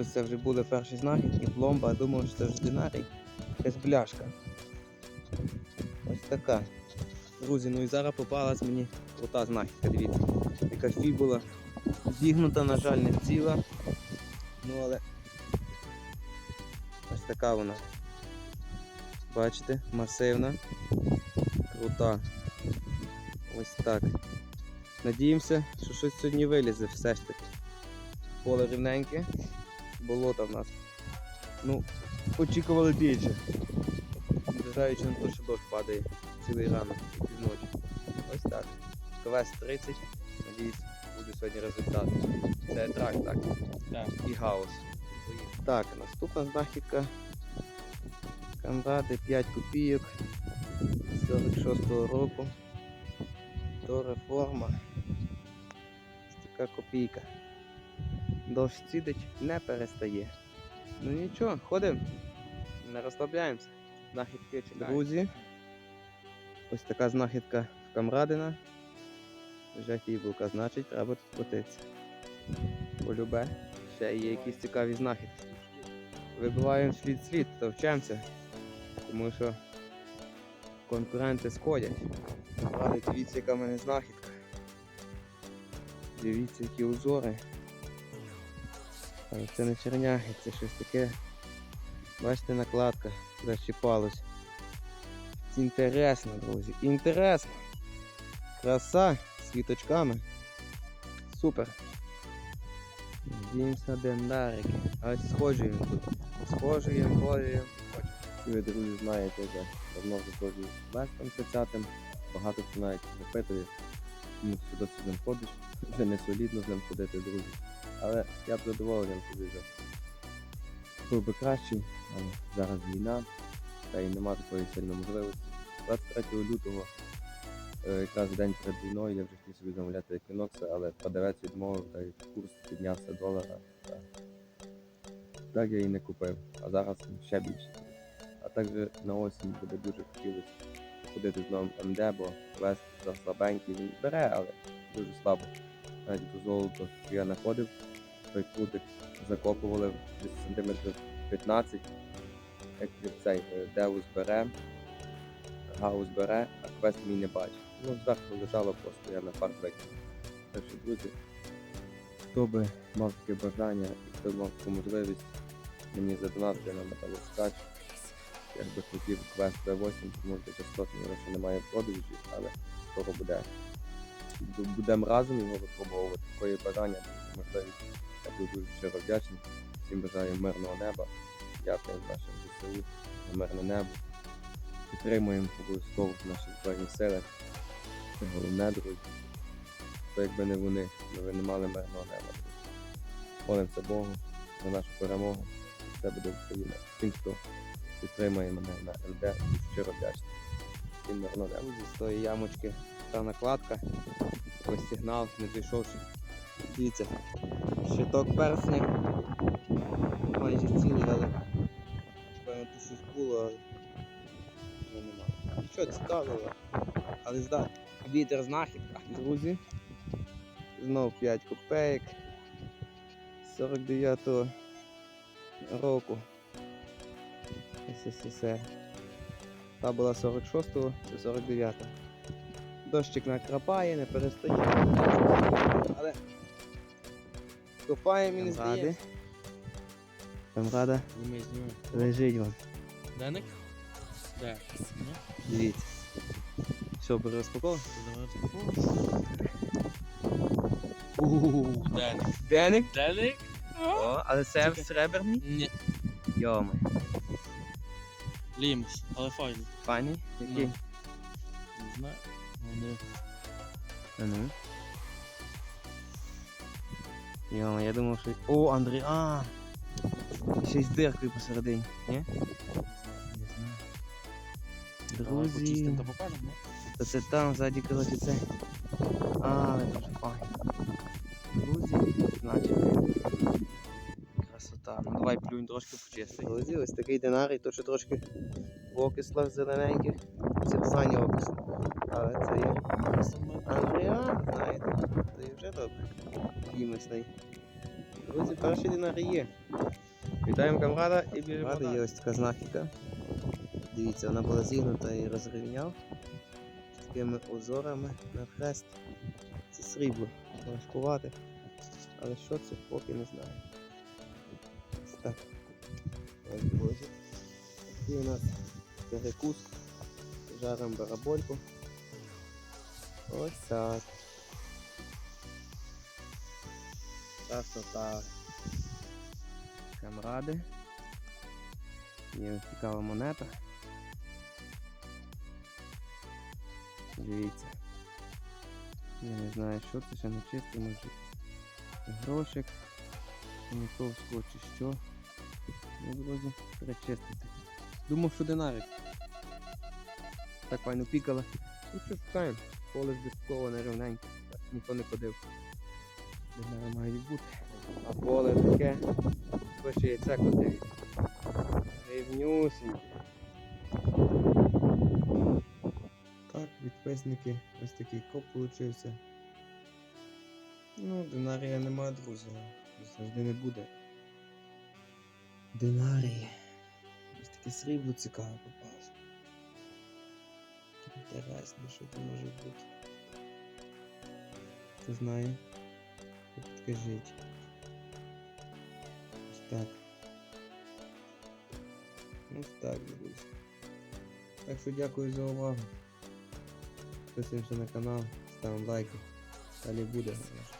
Ось це вже були перші знахідки, пломба, думав, що це вже динарій. Якась бляшка. Ось така. Друзі, ну і зараз попалась мені крута знахідка, дивіться. Яка фібула. Зігнута, на жаль, не ціла. Ну але ось така вона. Бачите, масивна. Крута. Ось так. Надіємося, що щось сьогодні вилізе все ж таки. Поле рівненьке, болото в нас. Ну, очікували більше. Незважаючи на те, що дощ падає цілий ранок і півночі. Ось так. КВС 30. Надіюсь, буде сьогодні результат. Це трак, так? Так. І гаус. Так, наступна знахідка. Камради 5 копійок 46-го року. До реформа. Ось така копійка. Дощ цідить, не перестає. Ну нічого, ходимо, не розслабляємося. Знахідки Чекай. друзі. Ось така знахідка в Камрадина. Вже фібулка, значить треба тут крутитися. Полюбе. Ще є якісь цікаві знахідки. Вибиваємо слід слід, то вчимося. Тому що конкуренти сходять. Але дивіться, яка в мене знахідка. Дивіться, які узори. Це не черняги, це щось таке. Бачите, накладка, защіпалось. Інтересно, друзі. Інтересно. Краса з квіточками. Супер. Надіємося дендарики. Ось схожуємо тут. Схожуємо, схожуємо. І ви, друзі, знаєте, вже давно вже ходжу вестом 30-м. Багато хто навіть запитує, чому ти сюди з ходиш. Вже не солідно з ним ходити, друзі. Але я б задоволенням собі. Був би кращий, але зараз війна, та й нема такої сильної можливості. 23 лютого, е, якраз день перед війною, я вже хотів собі замовляти еквінокси, але продавець відмовив, та й курс піднявся долара. Та... Так я і не купив, а зараз ще більше. А також на осінь буде дуже хотілося ходити з новим МД, бо вест за слабенький він бере, але дуже слабо. Навіть до золоту я знаходив, той крутик закопували десь сантиметрів 15, як цей е, Деус бере, Гаус бере, а квест мій не бачить. Ну, зверху лежало просто, я на викинув. Так що, друзі, хто би мав таке бажання і хто мав таку можливість мені задонатити на металоскач, я би хотів квест V8, тому що частотно його немає в продажі, але скоро буде. Бу- Будемо разом його випробовувати. Такої бажання можливість. Я буду дуже щиро вдячний. Всім бажаю мирного неба. Дякую нашим ЗСУ за мирне небо. Підтримуємо обов'язково наші збройні сили. Це головне, друзі. То якби не вони, ми не мали мирного неба. Молимося Богу за нашу перемогу. Все буде Україна. Всім, хто підтримує мене на МД, щиро вдячний. Всім мирного неба. Зі тої ямочки та накладка. Ось сигнал, не зійшовши. Дивіться, щиток персня. Майже цілий, але певно тут щось було, але нема. Нічого цікавого, але зда. Вітер знахідка. Друзі. Знов 5 копеек. 49-го року. СССР. Та була 46-го, це 49-го. Дощик накрапає, не перестає. Але копаємо і не здається. Там рада знімай. лежить вам. Деник? Де? Ну, Дивіться. Що, перерозпаковуємо? давай розпаковуй. Ууу, Деник. Деник? О, але це Чекай. среберний? Ні. Йоми. Лімс, але файний. Файний? Який? Ну. Не знаю. А ну. Йома, я думав, що... О, Андрій, а! Ще й з диркою посередині, ні? не знаю. Давай Друзі. та покажемо. ну. Це там ззаді, коротше, це. А, але дуже файно. Друзі, значить. Красота. Ну давай плюнь трошки почисти. Друзі, ось такий динарій, то що трошки в окислах зелененьких. Це файні окисли. Але це є Андріан, знаєте, це є вже добре. Кімисний. Друзі, перший динар є. Вітаємо камрада і біжимо. Рада, далі. є ось така знахідка. Дивіться, вона була зігнута і розрівняв. З такими узорами на хрест. Це срібло, важкувати. Але що це, поки не знаю. Ось так. Ось друзі. Такий у нас перекус. Жаром барабольку. Ось так. Красота. Камради. Є ось цікава монета. Дивіться. Я не знаю, що це ще не чисто, може грошик, Ніковського чи що. Ну, друзі, перечистити. Думав, що динарик. Так файно пікало. Ну що шукаємо? Поле здисковане рівненьке. Так, ніхто не ходив. Динари мають бути. А поле таке. Хоч яйце котить. Рівнюсіньке. Так, підписники, ось такий коп получився. Ну, динарія нема, друзі. Завжди не буде. Динарії. Ось таке срібло цікаве попалося. Інтересно, що це може бути. Хто знає? Підкажіть. Ось так. Ось так, друзі. Так що дякую за увагу. Підписуємося на канал, ставимо лайки. Далі буде. звісно.